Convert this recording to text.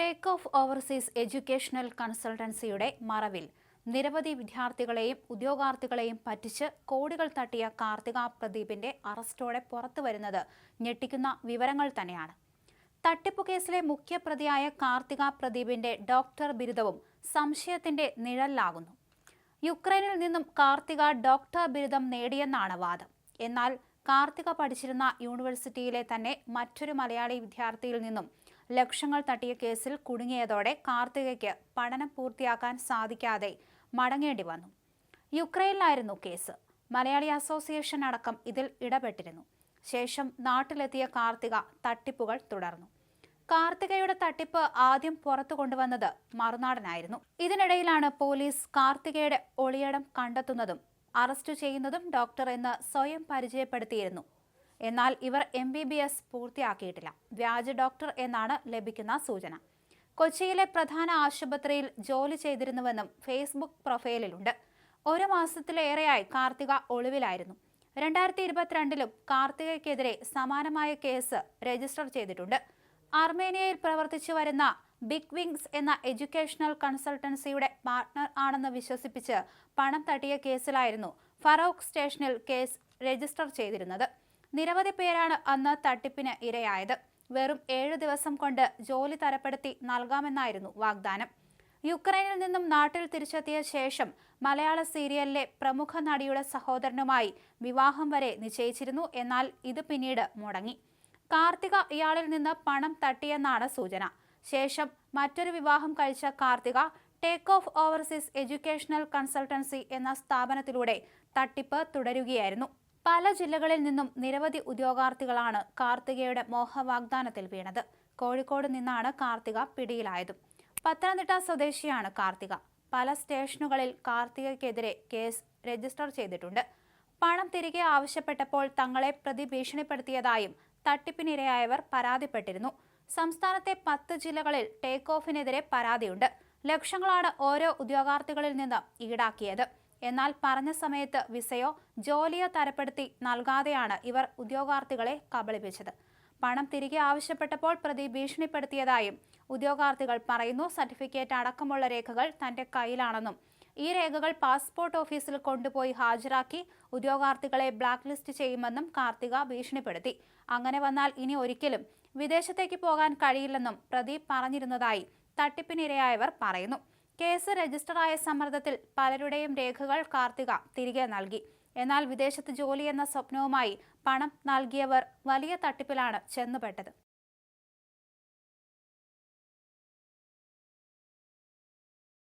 Take off overseas educational കൺസൾട്ടൻസിയുടെ മറവിൽ നിരവധി വിദ്യാർത്ഥികളെയും ഉദ്യോഗാർത്ഥികളെയും പറ്റിച്ച് കോടികൾ തട്ടിയ കാർത്തിക പ്രദീപിന്റെ അറസ്റ്റോടെ പുറത്തു വരുന്നത് ഞെട്ടിക്കുന്ന വിവരങ്ങൾ തന്നെയാണ്. തട്ടിപ്പു കേസിലെ മുഖ്യപ്രതിയായ കാർത്തിക പ്രദീപിന്റെ ഡോക്ടർ ബിരുദവും സംശയത്തിന്റെ നിഴലിലാകുന്നു. യുക്രൈനിൽ നിന്നും കാർത്തിക ഡോക്ടർ ബിരുദം നേടിയെന്നാണ് വാദം. എന്നാൽ കാർത്തിക പഠിച്ചിരുന്ന യൂണിവേഴ്സിറ്റിയിലെ തന്നെ മറ്റൊരു മലയാളി വിദ്യാർത്ഥിയിൽ നിന്നും ലക്ഷങ്ങൾ തട്ടിയ കേസിൽ കുടുങ്ങിയതോടെ കാർത്തികയ്ക്ക് പഠനം പൂർത്തിയാക്കാൻ സാധിക്കാതെ മടങ്ങേണ്ടി വന്നു. യുക്രൈനിലായിരുന്നു കേസ്. മലയാളി അസോസിയേഷൻ അടക്കം ഇതിൽ ഇടപെട്ടിരുന്നു. ശേഷം നാട്ടിലെത്തിയ കാർത്തിക തട്ടിപ്പുകൾ തുടർന്നു. കാർത്തികയുടെ തട്ടിപ്പ് ആദ്യം പുറത്തു കൊണ്ടുവന്നത് മറുനാടനായിരുന്നു. ഇതിനിടയിലാണ് പോലീസ് കാർത്തികയുടെ ഒളിയടം കണ്ടെത്തുന്നതും അറസ്റ്റ് ചെയ്യുന്നതും ഡോക്ടർ എന്ന് സ്വയം പരിചയപ്പെടുത്തിയിരുന്നു. എന്നാൽ ഇവർ എം ബി ബി എസ് പൂർത്തിയാക്കിയിട്ടില്ല. വ്യാജ ഡോക്ടർ എന്നാണ് ലഭിക്കുന്ന സൂചന. കൊച്ചിയിലെ പ്രധാന ആശുപത്രിയിൽ ജോലി ചെയ്തിരുന്നുവെന്നും ഫേസ്ബുക്ക് പ്രൊഫൈലിലുണ്ട്. ഒരു മാസത്തിലേറെയായി കാർത്തിക ഒളിവിലായിരുന്നു. രണ്ടായിരത്തി ഇരുപത്തിരണ്ടിലും കാർത്തികയ്ക്കെതിരെ സമാനമായ കേസ് രജിസ്റ്റർ ചെയ്തിട്ടുണ്ട്. അർമേനിയയിൽ പ്രവർത്തിച്ചു വരുന്ന ബിഗ് വിങ്സ് എന്ന എഡ്യൂക്കേഷണൽ കൺസൾട്ടൻസിയുടെ പാർട്ണർ ആണെന്ന് വിശ്വസിപ്പിച്ച് പണം തട്ടിയ കേസിലായിരുന്നു ഫറോക്ക് സ്റ്റേഷനിൽ കേസ് രജിസ്റ്റർ ചെയ്തിരുന്നത്. നിരവധി പേരാണ് അന്ന് തട്ടിപ്പിന് ഇരയായത്. വെറും ഏഴു ദിവസം കൊണ്ട് ജോലി തരപ്പെടുത്തി നൽകാമെന്നായിരുന്നു വാഗ്ദാനം. യുക്രൈനിൽ നിന്നും നാട്ടിൽ തിരിച്ചെത്തിയ ശേഷം മലയാള സീരിയലിലെ പ്രമുഖ നടിയുടെ സഹോദരനുമായി വിവാഹം വരെ നിശ്ചയിച്ചിരുന്നു. എന്നാൽ ഇത് പിന്നീട് മുടങ്ങി. കാർത്തിക ഇയാളിൽ നിന്ന് പണം തട്ടിയെന്നാണ് സൂചന. ശേഷം മറ്റൊരു വിവാഹം കഴിച്ച Karthika take off overseas educational consultancy എന്ന സ്ഥാപനത്തിലൂടെ തട്ടിപ്പ് തുടരുകയായിരുന്നു. പല ജില്ലകളിൽ നിന്നും നിരവധി ഉദ്യോഗാർത്ഥികളാണ് കാർത്തികയുടെ മോഹവാഗ്ദാനത്തിൽ വീണത്. കോഴിക്കോട് നിന്നാണ് കാർത്തിക പിടിയിലായതും. പത്തനംതിട്ട സ്വദേശിയാണ് കാർത്തിക. പല സ്റ്റേഷനുകളിൽ കാർത്തികയ്ക്കെതിരെ കേസ് രജിസ്റ്റർ ചെയ്തിട്ടുണ്ട്. പണം തിരികെ ആവശ്യപ്പെട്ടപ്പോൾ തങ്ങളെ പ്രതി ഭീഷണിപ്പെടുത്തിയതായും തട്ടിപ്പിനിരയായവർ പരാതിപ്പെട്ടിരുന്നു. സംസ്ഥാനത്തെ പത്ത് ജില്ലകളിൽ ടേക്ക് ഓഫിനെതിരെ പരാതിയുണ്ട്. ലക്ഷങ്ങളാണ് ഓരോ ഉദ്യോഗാർത്ഥികളിൽ നിന്ന് ഈടാക്കിയത്. എന്നാൽ പറഞ്ഞ സമയത്ത് വിസയോ ജോലിയോ തരപ്പെടുത്തി നൽകാതെയാണ് ഇവർ ഉദ്യോഗാർത്ഥികളെ കബളിപ്പിച്ചത്. പണം തിരികെ ആവശ്യപ്പെട്ടപ്പോൾ പ്രതി ഭീഷണിപ്പെടുത്തിയതായും ഉദ്യോഗാർത്ഥികൾ പറയുന്നു. സർട്ടിഫിക്കറ്റ് അടക്കമുള്ള രേഖകൾ തന്റെ കയ്യിലാണെന്നും ഈ രേഖകൾ പാസ്പോർട്ട് ഓഫീസിൽ കൊണ്ടുപോയി ഹാജരാക്കി ഉദ്യോഗാർത്ഥികളെ ബ്ലാക്ക് ലിസ്റ്റ് ചെയ്യുമെന്നും കാർത്തിക ഭീഷണിപ്പെടുത്തി. അങ്ങനെ വന്നാൽ ഇനി ഒരിക്കലും വിദേശത്തേക്ക് പോകാൻ കഴിയില്ലെന്നും പ്രദീപ് പറഞ്ഞിരുന്നതായി തട്ടിപ്പിനിരയായവർ പറയുന്നു. കേസ് രജിസ്റ്ററായ സമ്മർദ്ദത്തിൽ പലരുടെയും രേഖകൾ കാർത്തിക തിരികെ നൽകി. എന്നാൽ വിദേശത്ത് ജോലി എന്ന സ്വപ്നവുമായി പണം നൽകിയവർ വലിയ തട്ടിപ്പിലാണ് ചെന്നുപെട്ടത്.